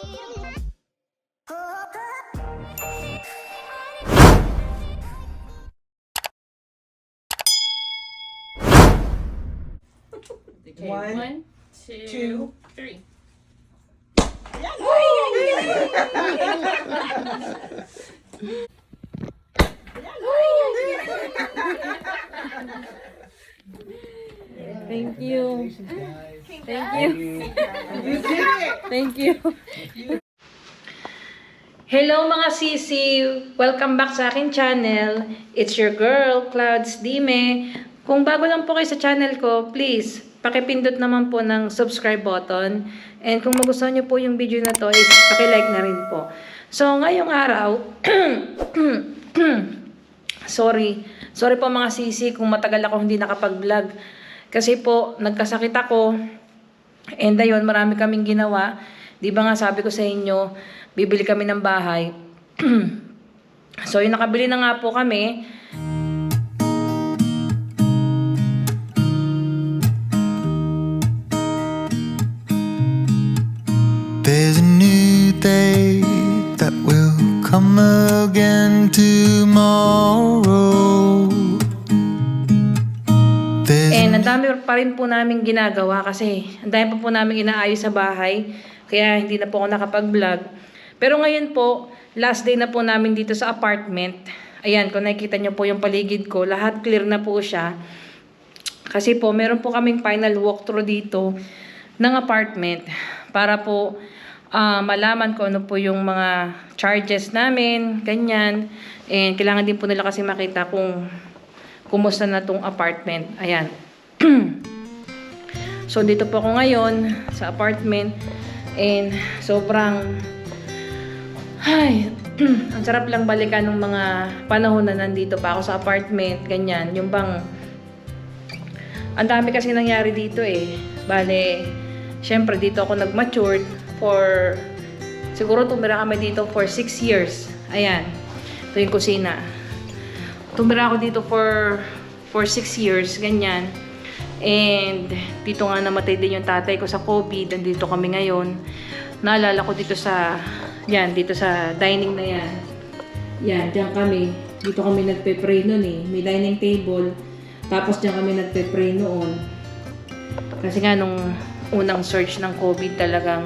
Okay, One, one, two, two. three. Thank you. Thank you. You did it! Thank you. Hello mga sisi! Welcome back sa akin channel. It's your girl, Clouds Dime. Kung bago lang po kayo sa channel ko, please, pakipindot naman po ng subscribe button. And kung magustuhan niyo po yung video na to, is pakilike na rin po. So, ngayong araw, sorry. Sorry po mga sisi kung matagal ako hindi nakapag-vlog. Kasi po, nagkasakit ako. And ayun, marami kaming ginawa. Di ba nga sabi ko sa inyo, bibili kami ng bahay. so, yung nakabili na nga po kami. There's a new day that will come again tomorrow. Pa rin po namin ginagawa kasi ang dami pa po namin inaayos sa bahay. Kaya hindi na po ako nakapag-vlog. Pero ngayon po, last day na po namin dito sa apartment. Ayan, kung nakikita nyo po yung paligid ko, lahat clear na po siya. Kasi po, meron po kaming final walkthrough dito ng apartment para po ah, malaman ko ano po yung mga charges namin, ganyan. And kailangan din po nila kasi makita kung kumusta na tong apartment. Ayan. so, dito po ako ngayon sa apartment. And sobrang ay, ang sarap lang balikan ng mga panahon na nandito pa ako sa apartment, ganyan. Yung bang, ang dami kasi nangyari dito eh. Bale, syempre dito ako nag-matured for, siguro tumira kami dito for 6 years. Ayan, ito yung kusina. Tumira ako dito for, for 6 years, ganyan. And dito nga namatay din yung tatay ko sa COVID. Nandito kami ngayon. Naalala ko dito sa, yan, dito sa dining na yan. Yan, diyan kami. Dito kami nagpe-pray noon eh. May dining table. Tapos diyan kami nagpe-pray noon. Kasi nga nung unang surge ng COVID talagang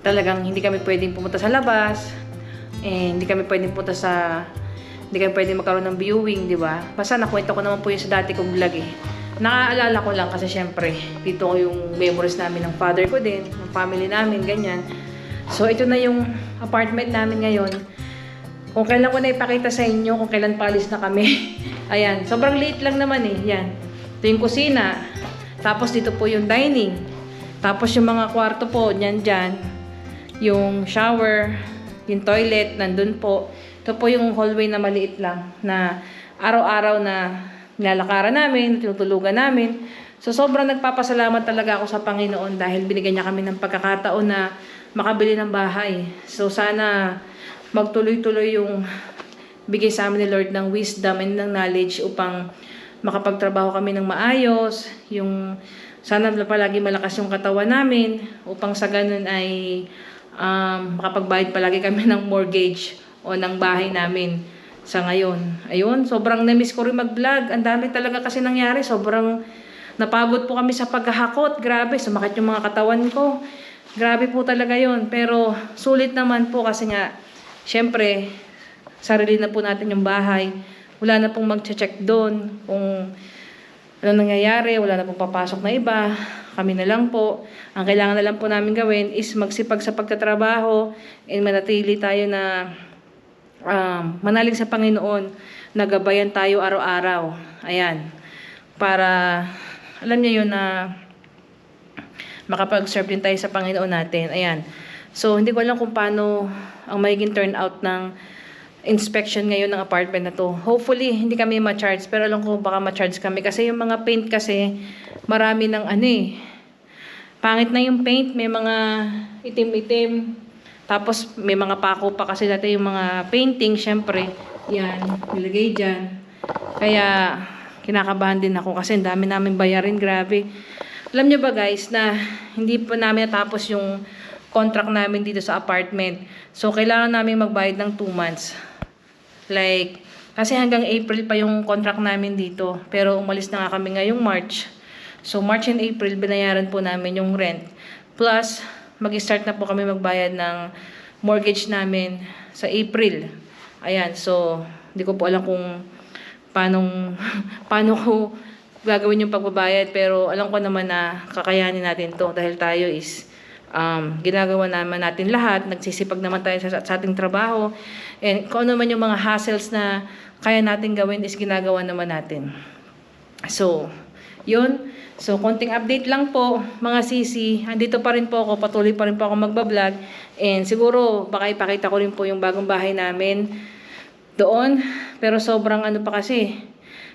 talagang hindi kami pwedeng pumunta sa labas. Eh, hindi kami pwedeng pumunta sa hindi kami pwedeng magkaroon ng viewing, di ba? Basta nakwento ko naman po yung sa dati kong vlog eh. Naaalala ko lang kasi syempre, dito ko yung memories namin ng father ko din, ng family namin, ganyan. So, ito na yung apartment namin ngayon. Kung kailan ko na ipakita sa inyo, kung kailan palis na kami. Ayan, sobrang late lang naman eh. Yan. Ito yung kusina. Tapos dito po yung dining. Tapos yung mga kwarto po, dyan dyan. Yung shower, yung toilet, nandun po. Ito po yung hallway na maliit lang na araw-araw na nilalakaran namin, tinutulugan namin. So sobrang nagpapasalamat talaga ako sa Panginoon dahil binigyan niya kami ng pagkakataon na makabili ng bahay. So sana magtuloy-tuloy yung bigay sa amin ni Lord ng wisdom and ng knowledge upang makapagtrabaho kami ng maayos, yung sana palagi malakas yung katawan namin upang sa ganun ay um, makapagbayad palagi kami ng mortgage o ng bahay namin sa ngayon. Ayun, sobrang na-miss ko rin mag-vlog. Ang dami talaga kasi nangyari. Sobrang napagod po kami sa paghahakot. Grabe, sumakit yung mga katawan ko. Grabe po talaga yon Pero sulit naman po kasi nga, syempre, sarili na po natin yung bahay. Wala na pong mag-check doon kung ano nangyayari, wala na pong papasok na iba. Kami na lang po. Ang kailangan na lang po namin gawin is magsipag sa pagtatrabaho and manatili tayo na um, manalig sa Panginoon, nagabayan tayo araw-araw. Ayan. Para, alam niyo yun na makapag-serve din tayo sa Panginoon natin. Ayan. So, hindi ko alam kung paano ang magiging turnout ng inspection ngayon ng apartment na to. Hopefully, hindi kami ma-charge. Pero alam ko baka ma-charge kami. Kasi yung mga paint kasi, marami ng ano eh. Pangit na yung paint. May mga itim-itim. Tapos, may mga pako pa kasi dati yung mga painting. Syempre, yan. Nilagay dyan. Kaya, kinakabahan din ako kasi ang dami namin bayarin. Grabe. Alam nyo ba guys na hindi pa namin natapos yung contract namin dito sa apartment. So, kailangan namin magbayad ng 2 months. Like, kasi hanggang April pa yung contract namin dito. Pero umalis na nga kami ngayong March. So, March and April, binayaran po namin yung rent. Plus, mag-start na po kami magbayad ng mortgage namin sa April. Ayan, so, hindi ko po alam kung paano, paano ko gagawin yung pagbabayad. Pero alam ko naman na kakayanin natin to dahil tayo is um, ginagawa naman natin lahat. Nagsisipag naman tayo sa, sa ating trabaho. And kung ano man yung mga hassles na kaya natin gawin is ginagawa naman natin. So, yun. So, konting update lang po, mga sisi. Andito pa rin po ako, patuloy pa rin po ako magbablog. And siguro, baka ipakita ko rin po yung bagong bahay namin doon. Pero sobrang ano pa kasi,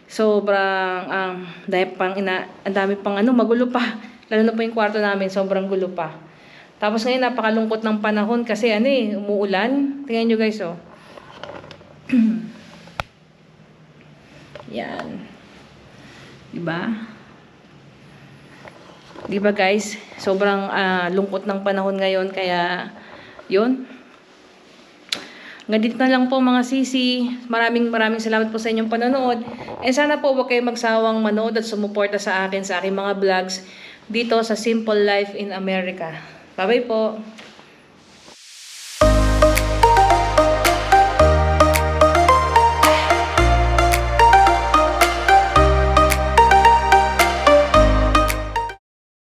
sobrang, um, dahil pang ina, ang dami pang ano, magulo pa. Lalo na po yung kwarto namin, sobrang gulo pa. Tapos ngayon, napakalungkot ng panahon kasi ano eh, umuulan. Tingnan nyo guys, oh. Yan. Diba? Diba guys? Sobrang ah, lungkot ng panahon ngayon kaya yun. Hanggang dito na lang po mga sisi. Maraming maraming salamat po sa inyong panonood. And sana po huwag kayo magsawang manood at sumuporta sa akin sa aking mga vlogs dito sa Simple Life in America. Bye-bye po.